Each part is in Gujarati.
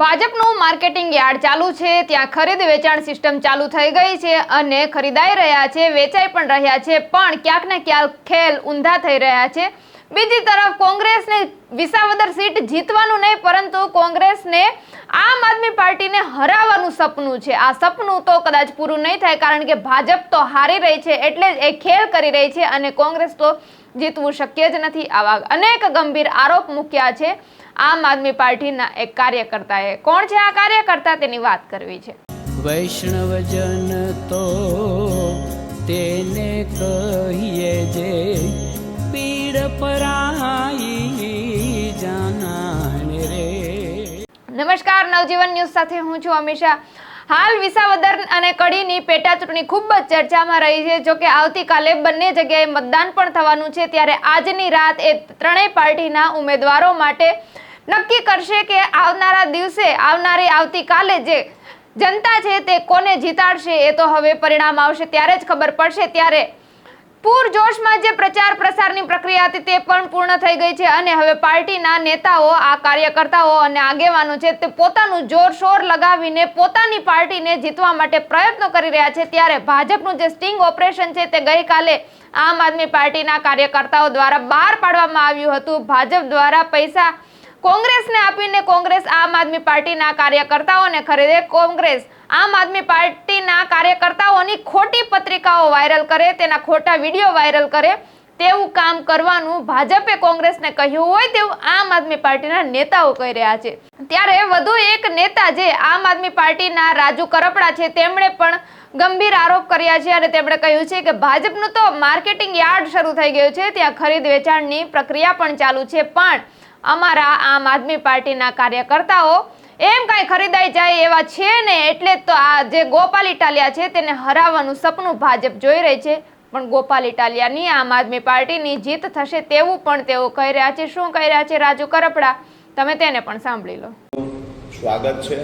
ભાજપનું માર્કેટિંગ યાર્ડ ચાલુ છે, ત્યાં ખરીદ વેચાણ સિસ્ટમ ચાલુ થઈ ગઈ છે અને ખરીદાઈ રહ્યા છે, વેચાઈ પણ રહ્યા છે, પણ ક્યાંક ને ક્યાંક ખેલ ઊંધા થઈ રહ્યા છે. બીજી તરફ કોંગ્રેસને વિસાવદર સીટ જીતવાનું નહીં, પરંતુ કોંગ્રેસને આમ આદમી પાર્ટીને હરાવવાનું સપનું છે. આ સપનું તો કદાચ પૂરું નહીં થાય, કારણ કે ભાજપ તો હારી રહી છે એટલે જ એ ખેલ કરી રહી છે અને કોંગ્રેસ તો જીતવું શક્ય જ નથી. આવા અનેક ગંભીર આરોપ મૂક્યા છે આમ આદમી પાર્ટીના એક કાર્યકર્તાએ. કોણ છે આ કાર્યકર્તા? તેની વાત કરવી છે. વૈષ્ણવજન તો તેને કહીએ નવજીવન ન્યૂઝ સાથે હું છું અમીષા. હાલ વિસાવદર અને કડીની પેટા ચૂંટણી ખૂબ જ ચર્ચામાં રહી છે. જો કે આવતીકાલે બંને જગ્યાએ મતદાન પણ થવાનું છે, ત્યારે આજની રાત એ ત્રણેય પાર્ટીના ઉમેદવારો માટે નક્કી કરશે કે આવનારા દિવસે આવનારી આવતીકાલે જે જનતા છે તે કોને જીતાડશે એ તો હવે પરિણામ આવશે, ત્યારે જ ખબર પડશે. ત્યારે પૂરજોશમાં જે પ્રચાર પ્રસારની પ્રક્રિયા હતી તે પણ પૂર્ણ થઈ ગઈ છે અને હવે પાર્ટીના નેતાઓ, આ કાર્યકર્તાઓ અને આગેવાનો છે તે પોતાનું જોરશોર લગાવીને પોતાની પાર્ટીને જીતવા માટે પ્રયત્નો કરી રહ્યા છે. ત્યારે ભાજપનું જે સ્ટિંગ ઓપરેશન છે તે ગઈકાલે આમ આદમી પાર્ટીના કાર્યકર્તાઓ દ્વારા બહાર પાડવામાં આવ્યું હતું. ભાજપ દ્વારા પૈસા કોંગ્રેસને આપીને કોંગ્રેસ આમ આદમી પાર્ટીના કાર્યકર્તાઓને ખરીદે. કોંગ્રેસ આમ આદમી પાર્ટીના કાર્યકર્તાઓની ખોટી પત્રિકાઓ વાયરલ કરે, તેના ખોટા વીડિયો વાયરલ કરે. તેવું કામ કરવાનું ભાજપે કોંગ્રેસને કહ્યું હોય તેવું આમ આદમી પાર્ટીના નેતાઓ કહી રહ્યા છે. ત્યારે વધુ એક નેતા જે આમ આદમી પાર્ટીના રાજુ કરપડા છે, તેમણે પણ ગંભીર આરોપ કર્યા છે અને તેમણે કહ્યું છે કે ભાજપનું તો માર્કેટિંગ યાર્ડ શરૂ થઈ ગયું છે, ત્યાં ખરીદ વેચાણની પ્રક્રિયા પણ ચાલુ છે, પણ અમારા આમ આદમી પાર્ટીના કાર્યકર્તાઓ એમ કાંઈ ખરીદાઈ જાય એવા છે ને, એટલે તો આ જે ગોપાલ ઇટાલિયા છે, તેને હરાવવાનું સપનું ભાજપ જોઈ રહી છે. પણ ગોપાલ ઇટાલિયાની આમ આદમી પાર્ટીની જીત થશે તેવું પણ તેઓ કહી રહ્યા છે. શું કહી રહ્યા છે રાજુ કરપડા? તમે તેને પણ સાંભળી લો. સ્વાગત છે.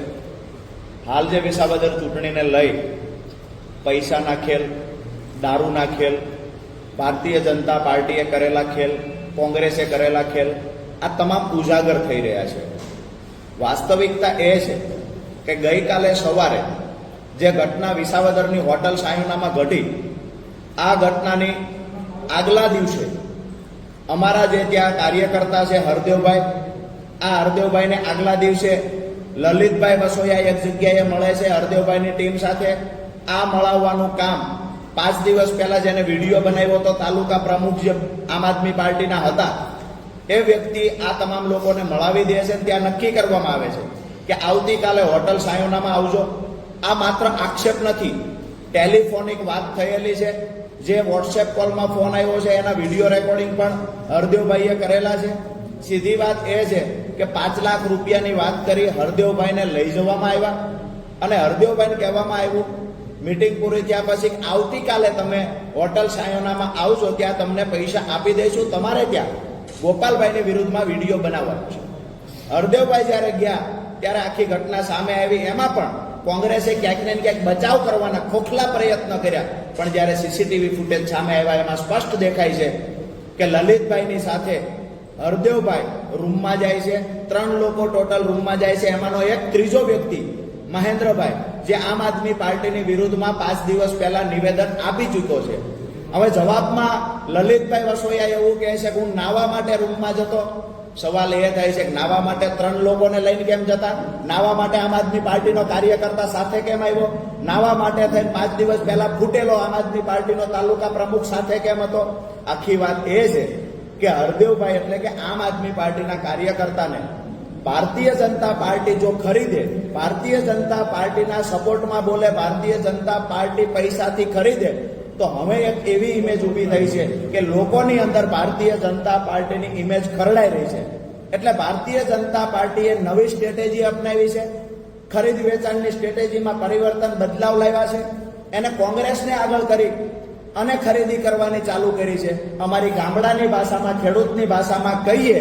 હાલ જે વિસાવદર ચૂંટણીને લઈ પૈસાના ખેલ, દારૂના ખેલ, ભારતીય જનતા પાર્ટીએ કરેલા ખેલ, કોંગ્રેસે કરેલા ખેલ, આ તમામ ઉજાગર થઈ રહ્યા છે. વાસ્તવિકતા એ છે કે ગઈકાલે સવારે જે ઘટના વિસાવદરની હોટલ સાયુનામાં ઘટી આ ઘટનાની આગલા દિવસે અમારા જે ત્યાં કાર્યકર્તા છે હરદેવભાઈ, આ હરદેવભાઈને આગલા દિવસે લલિતભાઈ વસોયા એક જગ્યાએ મળે છે, હરદેવભાઈની ટીમ સાથે આ મળાવવાનું કામ પાંચ દિવસ પહેલા જેને વીડિયો બનાવ્યો હતો, તાલુકા પ્રમુખ જે આમ આદમી પાર્ટીના હતા, એ વ્યક્તિ આ તમામ લોકોને મળાવી દે છે ત્યાં નક્કી કરવામાં આવે છે કે આવતીકાલે હોટલ સાયોનામાં આવજો. આ માત્ર આક્ષેપ નથી ટેલિફોનિક વાત થયેલી છે. જે વોટ્સએપ કોલમાં ફોન આવ્યો છે, એના વીડિયો રેકોર્ડિંગ પણ હરદેવભાઈએ કરેલા છે. સીધી વાત એ છે કે પાંચ લાખ રૂપિયાની વાત કરી હરદેવભાઈને લઈ જવામાં આવ્યા. અને હરદેવભાઈને કહેવામાં આવ્યું, મીટિંગ પૂરી થયા પછી આવતીકાલે તમે હોટલ સાયોનામાં આવશો ત્યાં તમને પૈસા આપી દઈશું તમારે ત્યાં. ગોપાલભાઈની વિરુદ્ધમાં વીડિયો બનાવવાનો છે. હરદેવભાઈ જ્યારે ગયા ત્યારે આખી ઘટના સામે આવી. એમાં પણ કોંગ્રેસે ક્યાંક ને ક્યાંક બચાવ કરવાના ખોખલા પ્રયત્ન કર્યા. પણ જ્યારે સીસીટીવી ફૂટેજ સામે આવ્યા, એમાં સ્પષ્ટ દેખાય છે કે લલિતભાઈની સાથે હરદેવભાઈ રૂમમાં જાય છે. ત્રણ લોકો ટોટલ રૂમમાં જાય છે. એમાંનો એક ત્રીજો વ્યક્તિ, મહેન્દ્રભાઈ, જે આમ આદમી પાર્ટીની વિરુદ્ધમાં પાંચ દિવસ પહેલા નિવેદન આપી ચૂક્યો છે. હવે જવાબમાં લલિતભાઈ વસોયા એવું કહે છે કે હું નાવા માટે રૂમમાં જતો. સવાલ એ થાય છે કે નાવા માટે ત્રણ લોકોને લઈને કેમ જતા? નાવા માટે આમ આદમી પાર્ટીનો કાર્યકર્તા સાથે કેમ આવ્યો? નાવા માટે થઈને પાંચ દિવસ પહેલા ફૂટેલો આમ આદમી પાર્ટીનો તાલુકા પ્રમુખ સાથે કેમ હતો? આખી વાત એ છે કે હરદેવભાઈ એટલે કે આમ આદમી પાર્ટીના કાર્યકર્તાને ભારતીય જનતા પાર્ટી જો ખરીદે, ભારતીય જનતા પાર્ટીના સપોર્ટમાં બોલે, ભારતીય જનતા પાર્ટી પૈસાથી ખરીદે તો હવે એક એવી ઇમેજ ઊભી થઈ છે કે લોકોની અંદર ભારતીય જનતા પાર્ટીની ઇમેજ ખરડાઈ રહી છે. એટલે ભારતીય જનતા પાર્ટીએ નવી સ્ટ્રેટેજી અપનાવી છે. ખરીદ વેચાણની સ્ટ્રેટેજીમાં પરિવર્તન બદલાવ લાવ્યા છે. એને કોંગ્રેસને આગળ કરી અને ખરીદી કરવાની ચાલુ કરી છે. અમારી ગામડાની ભાષામાં, ખેડૂતની ભાષામાં કહીએ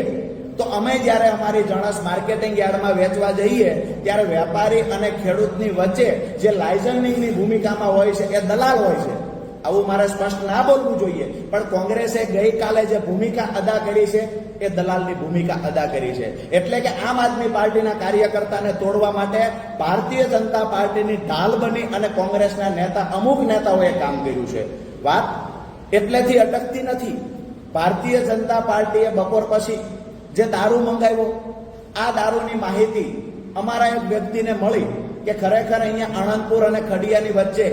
તો અમે જ્યારે અમારી જણસ માર્કેટિંગ યાર્ડમાં વેચવા જઈએ, ત્યારે વેપારી અને ખેડૂતની વચ્ચે જે લાયસન્સિંગની ભૂમિકામાં હોય છે, એ દલાલ હોય છે. આવું મારે સ્પષ્ટ ના બોલવું જોઈએ. પણ કોંગ્રેસે ગઈકાલે જે ભૂમિકા અદા કરી છે, એ દલાલની ભૂમિકા અદા કરી છે. એટલે કે આમ આદમી પાર્ટીના કાર્યકર્તાને તોડવા માટે ભારતીય જનતા પાર્ટીની ઢાલ બની અને કોંગ્રેસના નેતા, અમુક નેતાઓએ કામ કર્યું છે. વાત એટલેથી અટકતી નથી. ભારતીય જનતા પાર્ટીએ બપોર પછી જે દારૂ મંગાવ્યો, આ દારૂની માહિતી અમારા એક વ્યક્તિને મળી કે ખરેખર અહીંયા આણંદપુર અને ખડિયાની વચ્ચે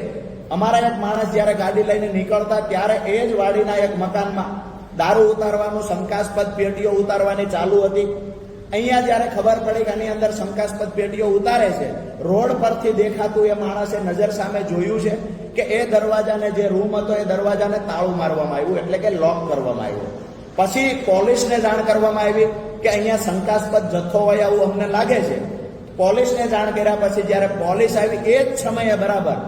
અમારા એક માણસ જ્યારે ગાડી લઈને નીકળતા, ત્યારે એ જ વાડીના એક મકાનમાં દારૂ ઉતારવાનું, શંકાસ્પદ પેટીઓ ઉતારવાની ચાલુ હતી. અહીંયા જ્યારે ખબર પડી કે આની અંદર શંકાસ્પદ પેટીઓ ઉતારે છે, રોડ પરથી દેખાતું એ માણસે નજર સામે જોયું છે કે એ દરવાજાને જે રૂમ હતો, એ દરવાજાને તાળું મારવામાં આવ્યું, એટલે કે લોક કરવામાં આવ્યું. પછી પોલીસને જાણ કરવામાં આવી કે અહીંયા શંકાસ્પદ જથ્થો હોય આવું અમને લાગે છે. પોલીસને જાણ કર્યા પછી જ્યારે પોલીસ આવી, એ જ સમયે બરાબર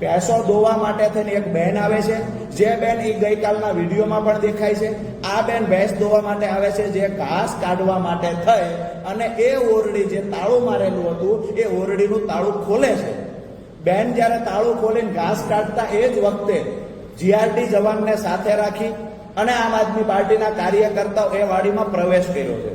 ભેંસો દોવા માટે થઈને એક બેન આવે છે. જે બેન એ ગઈકાલના વિડીયોમાં પણ દેખાય છે. આ બેન ભેંસ દોવા માટે આવે છે, જે ઘાસ કાઢવા માટે થઈ અને એ ઓરડી જે તાળું મારેલું હતું, એ ઓરડીનું તાળું ખોલે છે. બેન જ્યારે તાળું ખોલીને ઘાસ કાઢતા એ જ વખતે જીઆરડી જવાનને સાથે રાખી અને આમ આદમી પાર્ટીના કાર્યકર્તાઓ એ વાડીમાં પ્રવેશ કર્યો છે.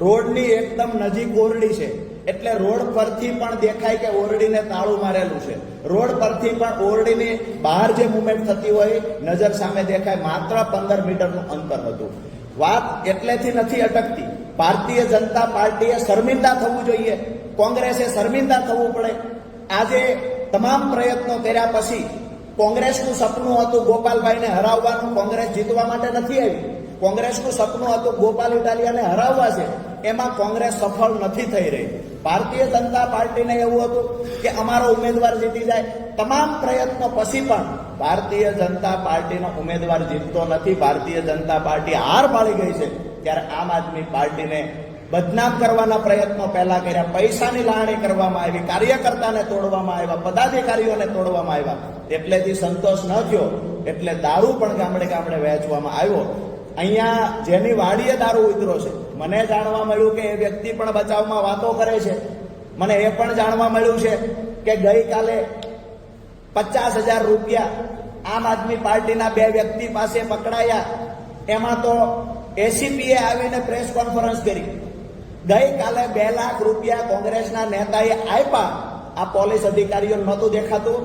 રોડની એકદમ નજીક ઓરડી છે. એટલે રોડ પરથી પણ દેખાય કે ઓરડીને તાળું મારેલું છે. રોડ પરથી પણ ઓરડીની બહાર જે મુવમેન્ટ થતી હોય, નજર સામે દેખાય, માત્ર પંદર મીટરનું અંતર હતું. વાત એટલેથી નથી અટકતી. ભારતીય જનતા પાર્ટીએ શર્મિંદા થવું જોઈએ. કોંગ્રેસે શર્મિંદા થવું પડે. આજે તમામ પ્રયત્નો કર્યા પછી કોંગ્રેસનું સપનું હતું ગોપાલભાઈને હરાવવાનું. કોંગ્રેસ જીતવા માટે નથી આવી. કોંગ્રેસનું સપનું હતું ગોપાલ ઇટાલિયાને હરાવવા છે. એમાં કોંગ્રેસ સફળ નથી થઈ રહી. ભારતીય જનતા પાર્ટીને એવું હતું કે અમારો ઉમેદવાર જીતી જાય. તમામ પ્રયત્નો પછી પણ ભારતીય જનતા પાર્ટીનો ઉમેદવાર જીતતો નથી. ભારતીય જનતા પાર્ટી હાર પાડી ગઈ છે. ત્યારે આમ આદમી પાર્ટીને બદનામ કરવાના પ્રયત્નો પહેલા કર્યા. પૈસાની લાગણી કરવામાં આવી, કાર્યકર્તાને તોડવામાં આવ્યા, પદાધિકારીઓને તોડવામાં આવ્યા. એટલેથી સંતોષ ન થયો, એટલે દારૂ પણ ગામડે ગામડે વહેંચવામાં આવ્યો. અહીંયા જેની વાડીએ દારૂ ઉતરો છે. મને જાણવા મળ્યું કે એ વ્યક્તિ પણ બચાવમાં વાતો કરે છે. મને એ પણ જાણવા મળ્યું છે કે ગઈકાલે પચાસ હજાર રૂપિયા આમ આદમી પાર્ટીના બે વ્યક્તિ પાસે પકડાયા. એમાં તો એસીપીએ આવીને પ્રેસ કોન્ફરન્સ કરી. ગઈકાલે બે લાખ રૂપિયા કોંગ્રેસના નેતાએ આપ્યા. આ પોલીસ અધિકારીઓ નહોતું દેખાતું.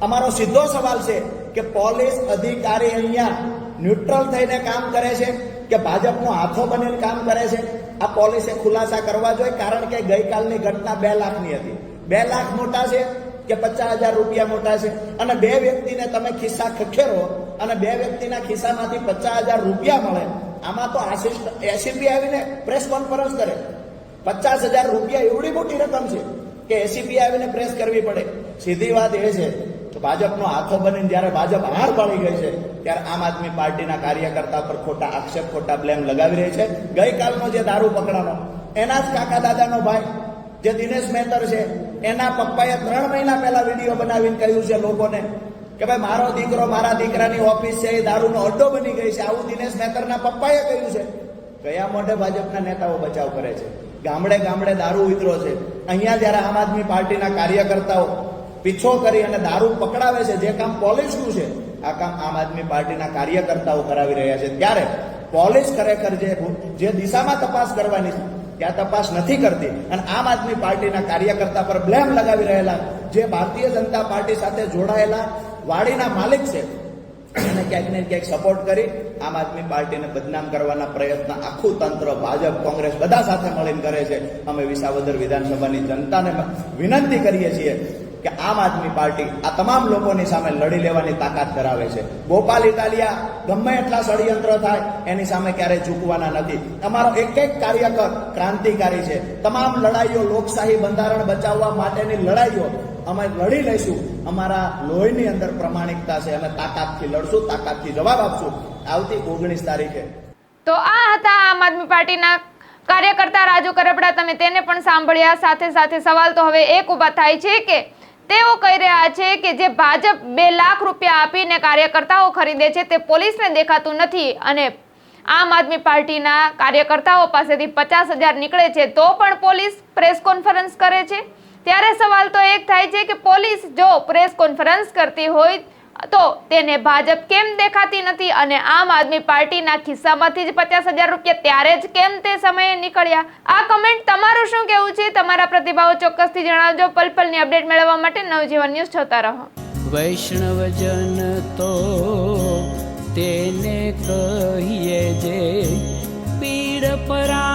અમારો સીધો સવાલ છે કે પોલીસ અધિકારી અહીંયા ન્યુટ્રલ થઈને કામ કરે છે કે ભાજપનો હાથો બનીને કામ કરે છે? આ પોલીસે ખુલાસા કરવા જોઈએ કારણ કે ગઈકાલની ઘટના બે લાખની હતી. બે લાખ મોટા છે કે પચાસ હજાર રૂપિયા મોટા છે? અને બે વ્યક્તિને તમે ખિસ્સા ખખેરો અને બે વ્યક્તિના ખિસ્સામાંથી પચાસ હજાર રૂપિયા મળે. આમાં તો આસિસ્ટ એસીપી આવીને પ્રેસ કોન્ફરન્સ કરે. પચાસ હજાર રૂપિયા એવડી મોટી રકમ છે કે એસીપી આવીને પ્રેસ કરવી પડે. સીધી વાત એ છે ભાજપનો હાથો બનીને જ્યારે ભાજપ હાર પાડી ગઈ છે, ત્યારે આમ આદમી પાર્ટીના કાર્યકર્તા પર ખોટા આક્ષેપ, ખોટા બ્લેમ લગાવી રહી છે. ગઈકાલનો જે દારૂ પકડાનો, એના જ કાકા દાદાનો ભાઈ, જે દિનેશ મહેતર છે, એના પપ્પાએ ત્રણ મહિના પહેલા વીડિયો બનાવીને કહ્યું છે લોકોને કે ભાઈ, મારો દીકરો મારા દીકરાની ઓફિસ છે, એ દારૂનો અડ્ડો બની ગઈ છે. આવું દિનેશ મહેતરના પપ્પાએ કહ્યું છે. કયા મોઢે ભાજપના નેતાઓ બચાવ કરે છે? ગામડે ગામડે દારૂ ઉતરો છે. અહીંયા જ્યારે આમ આદમી પાર્ટીના કાર્યકર્તાઓ પીછો કરી અને દારૂ પકડાવે છે, જે કામ પોલીસનું છે, આ કામ આમ આદમી પાર્ટીના કાર્યકર્તાઓ કરાવી રહ્યા છે. ત્યારે પોલીસ ખરેખર જે જે દિશામાં તપાસ કરવાની છે, ત્યાં તપાસ નથી કરતી. અને આમ આદમી પાર્ટીના કાર્યકર્તા પર બ્લેમ લગાવી રહેલા, જે ભારતીય જનતા પાર્ટી સાથે જોડાયેલા વાડીના માલિક છે, એને ક્યાંક ને ક્યાંક સપોર્ટ કરી આમ આદમી પાર્ટીને બદનામ કરવાના પ્રયત્ન આખું તંત્ર, ભાજપ, કોંગ્રેસ બધા સાથે મળીને કરે છે. અમે વિસાવદર વિધાનસભાની જનતાને વિનંતી કરીએ છીએ કે આમ આદમી પાર્ટી આ તમામ લોકોની સામે લડી લેવાની તાકાત ધરાવે છે. ગોપાલ ઇટાલિયા ગમે એટલા ષડયંત્ર થાય, એની સામે ક્યારેય ઝૂકવાના નથી. તમારો એક એક કાર્યકર ક્રાંતિકારી છે. તમામ લડાઈઓ લોકશાહી બંધારણ બચાવવા માટેની લડાઈઓ. અમે લડી લઈશું. અમારા લોહીની અંદર પ્રમાણિકતા છે. અમે તાકાતથી લડશું, તાકાતથી જવાબ આપશું. આવતી ઓગણીસ તારીખે. તો આ હતા આમ આદમી પાર્ટીના કાર્યકર્તા રાજુ કરપડા. તમે તેને પણ સાંભળ્યા. સાથે સાથે સવાલ તો હવે એક ઊભા થાય છે કે તેઓ કહી રહ્યા છે કે જે ભાજપ બે લાખ રૂપિયા આપીને કાર્યકર્તાઓ ખરીદે છે તે પોલીસને દેખાતું નથી અને આમ આદમી પાર્ટીના કાર્યકર્તાઓ પાસેથી પચાસ હજાર નીકળે છે તો પણ પોલીસ પ્રેસ કોન્ફરન્સ કરે છે. ત્યારે સવાલ તો એક થાય છે કે પોલીસ જો પ્રેસ કોન્ફરન્સ કરતી હોય તો તેને ભાજપ કેમ દેખાતી નથી અને આમ આદમી પાર્ટીના ખિસ્સામાંથી જ પચાસ હજાર રૂપિયા ત્યારે જ કેમ તે સમયે નીકળ્યા? આ કમેન્ટ તમારું શું કહેવું છે? તમારા પ્રતિભાવો ચોક્કસથી જણાવજો. પલ પલની અપડેટ મેળવવા માટે નવજીવન ન્યૂઝ જોતા રહો. વૈષ્ણવજન તો તેને કહીએ જે પીડ પરા